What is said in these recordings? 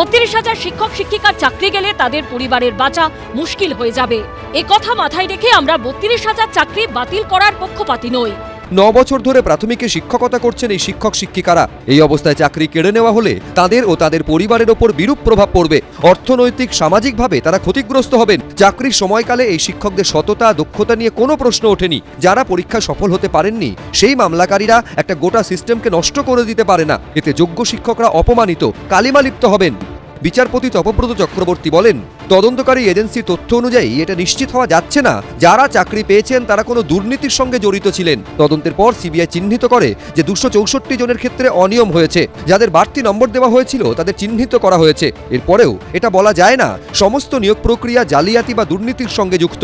বত্রিশ হাজার শিক্ষক, শিক্ষিকার চাকরি গেলে তাদের পরিবারের বাঁচা মুশকিল হয়ে যাবে। এ কথা মাথায় রেখে আমরা বত্রিশ হাজার চাকরি বাতিল করার পক্ষপাতি নই। ন বছর ধরে প্রাথমিকে শিক্ষকতা করছেন এই শিক্ষক, শিক্ষিকারা। এই অবস্থায় চাকরি কেড়ে নেওয়া হলে তাদের ও তাদের পরিবারের ওপর বিরূপ প্রভাব পড়বে। অর্থনৈতিক, সামাজিকভাবে তারা ক্ষতিগ্রস্ত হবেন। চাকরির সময়কালে এই শিক্ষকদের সততা, দক্ষতা নিয়ে কোনো প্রশ্ন ওঠেনি। যারা পরীক্ষা সফল হতে পারেননি, সেই মামলাকারীরা একটা গোটা সিস্টেমকে নষ্ট করে দিতে পারে না। এতে যোগ্য শিক্ষকরা অপমানিত কালিমালিপ্ত হবেন। বিচারপতি তপব্রত চক্রবর্তী বলেন, তদন্তকারী এজেন্সি তথ্য অনুযায়ী এটা নিশ্চিত হওয়া যাচ্ছে না। যারা চাকরি পেয়েছেন, তারা কোনো দুর্নীতির সঙ্গে জড়িত ছিলেন। তদন্তের পর সিবিআই চিহ্নিত করে যে দুশো চৌষট্টি জনের ক্ষেত্রে অনিয়ম হয়েছে। যাদের বাড়তি নম্বর দেওয়া হয়েছিল, তাদের চিহ্নিত করা হয়েছে। এরপরেও এটা বলা যায় না, সমস্ত নিয়োগ প্রক্রিয়া জালিয়াতি বা দুর্নীতির সঙ্গে যুক্ত।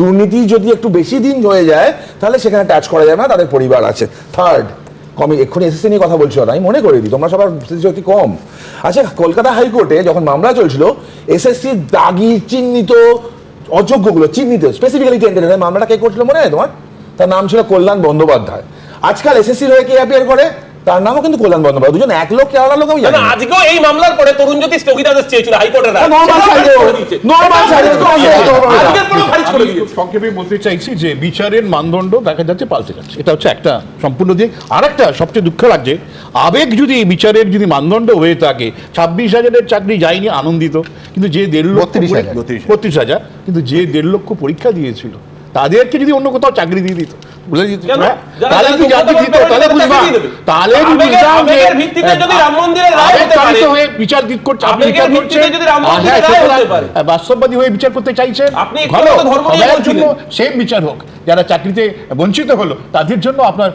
দুর্নীতি যদি একটু বেশি দিন হয়ে যায়, তাহলে সেখানে টাচ করা যায় না, তাদের পরিবার আছে। থার্ড কমি এক্ষুনি এসএসসি নিয়ে কথা বলছি আমি মনে করে দিই তোমরা সবার স্মৃতিশক্তি কম। আচ্ছা কলকাতা হাইকোর্টে যখন মামলা চলছিল, এসএসসি দাগি চিহ্নিত অযোগ্যগুলো, চিহ্নিত স্পেসিফিক্যালি টেন্ডেড মামলাটা কে করছিল মনে হয় তোমার? তার নাম ছিল কল্যাণ বন্দ্যোপাধ্যায়। আজকাল এসএসসির হয়ে কে অ্যাপিয়ার করে? তার নামও কিন্তু কল্যাণ বন্দ্যোপাধ্যায়। দুজন এক লোক কে আলাদা লোক আমি জানি। আজকেও এই মামলার পরে তরুণজ্যোতি স্থগিতাদেশ চেয়েছিল হাইকোর্টের। সংক্ষেপে বলতে চাইছি যে বিচারের মানদণ্ড দেখা যাচ্ছে পাল্টে যাচ্ছে। এটা হচ্ছে একটা সম্পূর্ণ দিক আর একটা সবচেয়ে দুঃখ লাগছে। আবেগ যদি এই বিচারের যদি মানদণ্ড হয়ে থাকে ছাব্বিশ হাজারের চাকরি যায়নি আনন্দিত কিন্তু যে দেড় লক্ষ বত্রিশ হাজার কিন্তু যে দেড় লক্ষ পরীক্ষা দিয়েছিল তাদেরকে যদি অন্য কোথাও চাকরি দিয়ে দিত দিত? হ্যাঁ? যারা তাহলে যদি যোগ্যতা দিত তাহলে বুঝবা চাকরি দিয়ে দেবে। তাহলে বুঝতাম যে ভিত্তিতে যদি রাম মন্দিরের রায় হতে পারে, হয়ে বিচার দিক করছে আপনি বিচার করছেন যদি রাম মন্দিরের রায় হতে পারে। হ্যাঁ, বাস্তববাদী হয়ে বিচার করতে চাইছেন আপনি ভালো ধর্ম নিয়ে জন্য সেম বিচার হোক যারা চাকরিতে বঞ্চিত হলো তাদের জন্য আপনার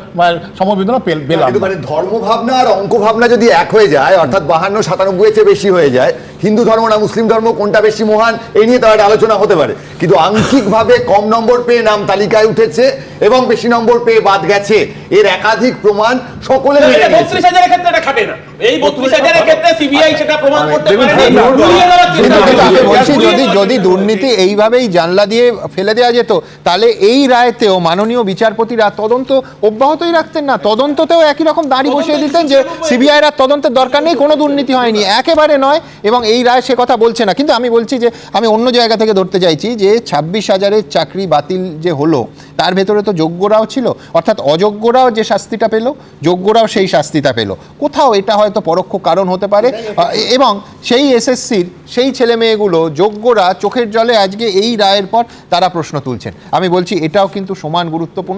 সমবেদনা পেলাম মানে ধর্ম ভাবনা আর অঙ্ক ভাবনা যদি এক হয়ে যায় অর্থাৎ বাহান্ন সাতানব্বই চেয়ে বেশি হয়ে যায় হিন্দু ধর্ম না মুসলিম ধর্ম কোনটা বেশি মহান এই নিয়ে তার আলোচনা হতে পারে কিন্তু আংশিকভাবে কম নম্বর পেয়ে নাম তালিকায় উঠেছে এবং বেশি নম্বর পেয়ে বাদ গেছে। এর একাধিক প্রমাণ সকলে এটা নিয়েছে। 32,000 ক্ষেত্রে এটা খাটে না। এই 32,000 ক্ষেত্রে CBI সেটা প্রমাণ করতে দেখুন, পারেনি। দেখুন, ঘুরিয়ে দেওয়ার চেষ্টা কিন্তু করেছে। আমি বলছি ঘুরিয়ে যদি যদি দুর্নীতি এইভাবেই জানলা দিয়ে ফেলে দেওয়া যেত তাহলে এই রায়তেও মাননীয় বিচারপতিরা তদন্ত অব্যাহতই রাখতেন না তদন্ততেও একই রকম দাঁড়ি বসিয়ে দিতেন যে সিবিআই এর তদন্তের দরকার নেই কোনো দুর্নীতি হয়নি একেবারে নয় এবং এই রায় সে কথা বলছে না কিন্তু আমি বলছি যে আমি অন্য জায়গা থেকে ধরতে চাইছি যে ছাব্বিশ হাজারের চাকরি বাতিল যে হলো তার ভেতরে তো যোগ্যরাও ছিল অর্থাৎ অযোগ্যরাও যে শাস্তিটা পেল যোগ্যরাও সেই শাস্তিটা পেল। কোথাও এটা হয়তো পরোক্ষ কারণ হতে পারে। এবং সেই এসএসসির সেই ছেলে মেয়েগুলো যোগ্যরা চোখের জলে আজকে এই রায়ের পর তারা প্রশ্ন তুলছেন। আমি বলছি এটাও কিন্তু সমান গুরুত্বপূর্ণ।